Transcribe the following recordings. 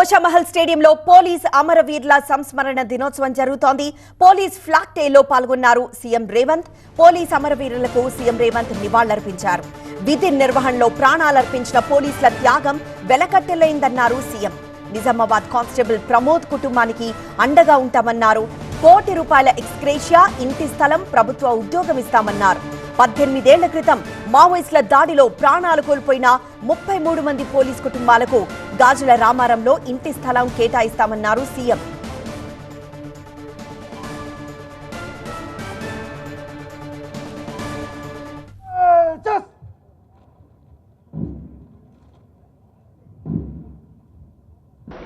కోషమహల్ స్టేడియంలో పోలీస్ అమరవీరుల సంస్మరణ దినోత్సవం జరుగుతోంది. పోలీస్ ఫ్లాగ్ డేలో పాల్గొన్నారు సీఎం రేవంత్. పోలీస్ అమరవీరులకు సీఎం రేవంత్ నివాళులర్పించారు. విధి నిర్వహణలో ప్రాణాలర్పించిన పోలీసుల త్యాగం వెలకట్టెలైందన్నారు సీఎం. నిజామాబాద్ కానిస్టేబుల్ ప్రమోద్ కుటుంబానికి అండగా ఉంటామన్నారు. కోటి రూపాయల ఎక్స్క్రేషియా ఇంటి స్థలం ప్రభుత్వ ఉద్యోగం ఇస్తామన్నారు. పద్దెనిమిదేళ్ళ క్రితం మావోయిస్టుల దాడిలో ప్రాణాలు కోల్పోయిన ముప్పై మూడు మంది పోలీస్ కుటుంబాలకు గాజుల రామారంలో ఇంటి స్థలం కేటాయిస్తామన్నారు సీఎం.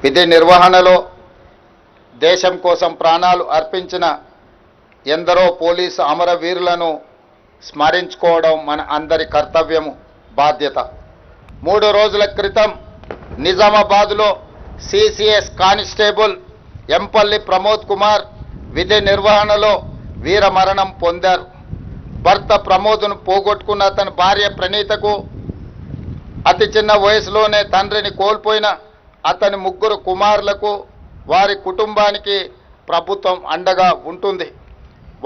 విధి నిర్వహణలో దేశం కోసం ప్రాణాలు అర్పించిన ఎందరో పోలీసు అమరవీరులను స్మరించుకోవడం మన అందరి కర్తవ్యము బాధ్యత. మూడు రోజుల క్రితం నిజామాబాద్లో సిసిఎస్ కానిస్టేబుల్ ఎంపల్లి ప్రమోద్ కుమార్ విధి నిర్వహణలో వీరమరణం పొందారు. భర్త ప్రమోద్ను పోగొట్టుకున్న అతని భార్య ప్రణీతకు అతి చిన్న వయసులోనే తండ్రిని కోల్పోయిన అతని ముగ్గురు కుమారులకు వారి కుటుంబానికి ప్రభుత్వం అండగా ఉంటుంది.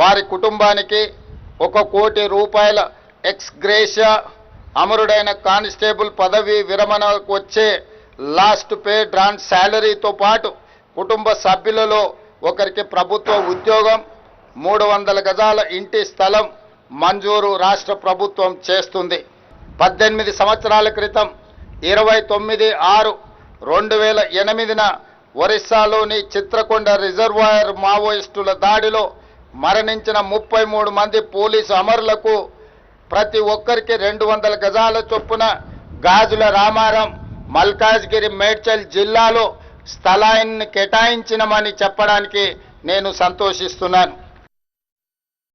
వారి కుటుంబానికి ఒక కోటి రూపాయల ఎక్స్ గ్రేషియా అమరుడైన కానిస్టేబుల్ పదవి విరమణకు వచ్చే లాస్ట్ పే డ్రాన్ శాలరీతో పాటు కుటుంబ సభ్యులలో ఒకరికి ప్రభుత్వ ఉద్యోగం మూడు వందల గజాల ఇంటి స్థలం మంజూరు రాష్ట్ర ప్రభుత్వం చేస్తుంది. పద్దెనిమిది సంవత్సరాల క్రితం ఇరవై తొమ్మిది ఆరు రెండు వేల ఎనిమిదిన ఒరిస్సాలోని చిత్రకొండ రిజర్వాయర్ మావోయిస్టుల దాడిలో మరణించిన ముప్పై మూడు మంది పోలీసు అమరులకు ప్రతి ఒక్కరికి రెండు వందల గజాల చొప్పున గాజుల రామారం మల్కాజ్గిరి మేడ్చల్ జిల్లాలో స్థలాన్ని కేటాయించినమని చెప్పడానికి నేను సంతోషిస్తున్నాను.